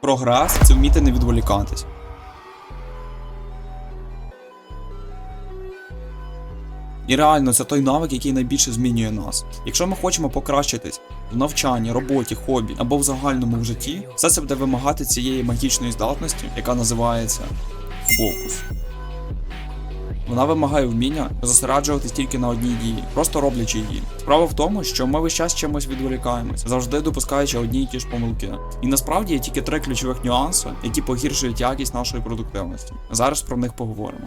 Прогрес це вміти не відволікатись. І реально, це той навик, який найбільше змінює нас. Якщо ми хочемо покращитись в навчанні, роботі, хобі або в загальному в житті, все це буде вимагати цієї магічної здатності, яка називається фокус. Вона вимагає вміння зосереджуватись тільки на одній дії, просто роблячи її. Справа в тому, що ми весь час чимось відволікаємось, завжди допускаючи одні й ті ж помилки. І насправді є тільки три ключових нюанси, які погіршують якість нашої продуктивності. Зараз про них поговоримо.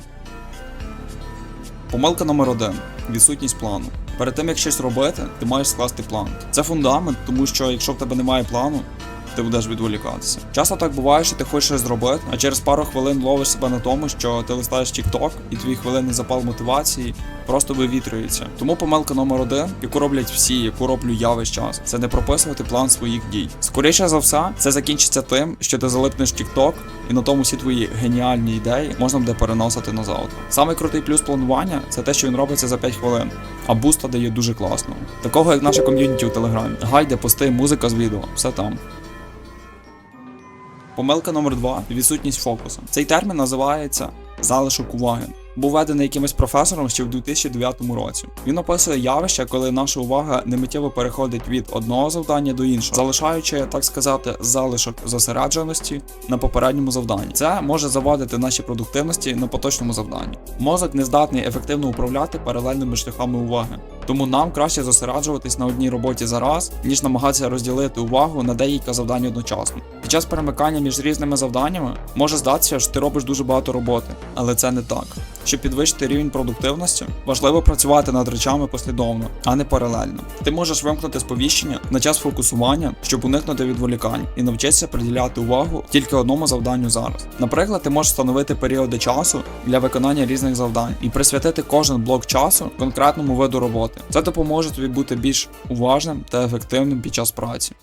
Помилка номер один відсутність плану. Перед тим як щось робити, ти маєш скласти план. Це фундамент, тому що якщо в тебе немає плану, ти будеш відволікатися. Часто так буває, що ти хочеш зробити, а через пару хвилин ловиш себе на тому, що ти листаєш TikTok, і твій хвилинний запал мотивації просто вивітрюється. Тому помилка номер один, яку роблять всі, яку роблю я весь час, це не прописувати план своїх дій. Скоріше за все, це закінчиться тим, що ти залипнеш TikTok, і на тому всі твої геніальні ідеї можна буде переносити на завтра. Самий крутий плюс планування це те, що він робиться за 5 хвилин, а буста дає дуже класно. Такого як наше ком'юніті у телеграмі. Гайди, пости, музика з відео, все там. Помилка номер два відсутність фокусу. Цей термін називається залишок уваги. Був введений якимось професором ще в 2009 році. Він описує явище, коли наша увага немиттєво переходить від одного завдання до іншого, залишаючи, так сказати, залишок зосередженості на попередньому завданні. Це може завадити наші продуктивності на поточному завданні. Мозок не здатний ефективно управляти паралельними шляхами уваги. Тому нам краще зосереджуватись на одній роботі за раз, ніж намагатися розділити увагу на декілька завдань одночасно. Під час перемикання між різними завданнями може здатися, що ти робиш дуже багато роботи, але це не так. Щоб підвищити рівень продуктивності, важливо працювати над речами послідовно, а не паралельно. Ти можеш вимкнути сповіщення на час фокусування, щоб уникнути відволікань, і навчитися приділяти увагу тільки одному завданню зараз. Наприклад, ти можеш встановити періоди часу для виконання різних завдань і присвятити кожен блок часу конкретному виду роботи. Це допоможе тобі бути більш уважним та ефективним під час праці.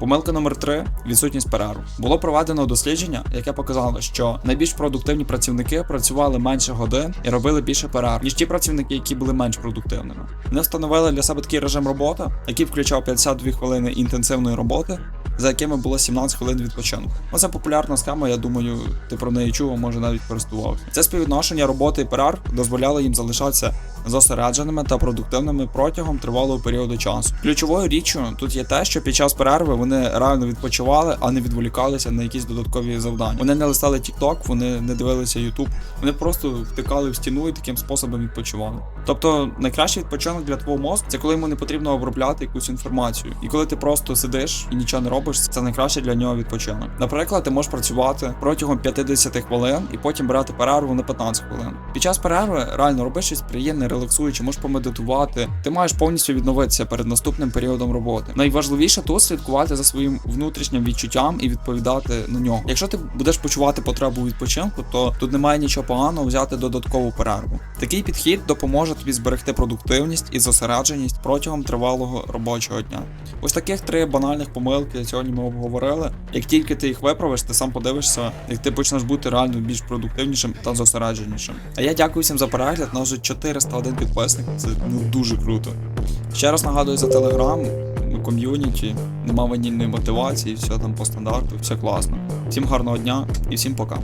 Помилка номер 3 відсутність перерв. Було проведено дослідження, яке показало, що найбільш продуктивні працівники працювали менше годин і робили більше перерв, ніж ті працівники, які були менш продуктивними. Вони встановили для себе такий режим роботи, який включав 52 хвилини інтенсивної роботи, за якими було 17 хвилин відпочинку. Ну, популярна схема, я думаю, ти про неї чув, може навіть користувався. Це співвідношення роботи і перерв дозволяло їм залишатися зосередженими та продуктивними протягом тривалого періоду часу. Ключовою річчю тут є те, що під час перерви вони реально відпочивали, а не відволікалися на якісь додаткові завдання. Вони не листали TikTok, вони не дивилися YouTube, вони просто втикали в стіну і таким способом відпочивали. Тобто найкращий відпочинок для твого мозку це коли йому не потрібно обробляти якусь інформацію. І коли ти просто сидиш і нічого не робиш, це найкраще для нього відпочинок. Наприклад, ти можеш працювати протягом 50 хвилин і потім брати перерву на 15 хвилин. Під час перерви реально роби щось приємне, релаксуюче, можеш помедитувати. Ти маєш повністю відновитися перед наступним періодом роботи. Найважливіше тут слідкувати за своїм внутрішнім відчуттям і відповідати на нього. Якщо ти будеш почувати потребу відпочинку, то тут немає нічого поганого взяти додаткову перерву. Такий підхід допоможе тобі зберегти продуктивність і зосередженість протягом тривалого робочого дня. Ось таких три банальних помилки сьогодні ми обговорили. Як тільки ти їх виправиш, ти сам подивишся, як ти почнеш бути реально більш продуктивнішим та зосередженішим. А я дякую всім за перегляд. Нас вже 401 підписник. Це ну дуже круто. Ще раз нагадую за телеграм, ком'юніті, нема ванільної мотивації, все там по стандарту, все класно. Всім гарного дня і всім пока.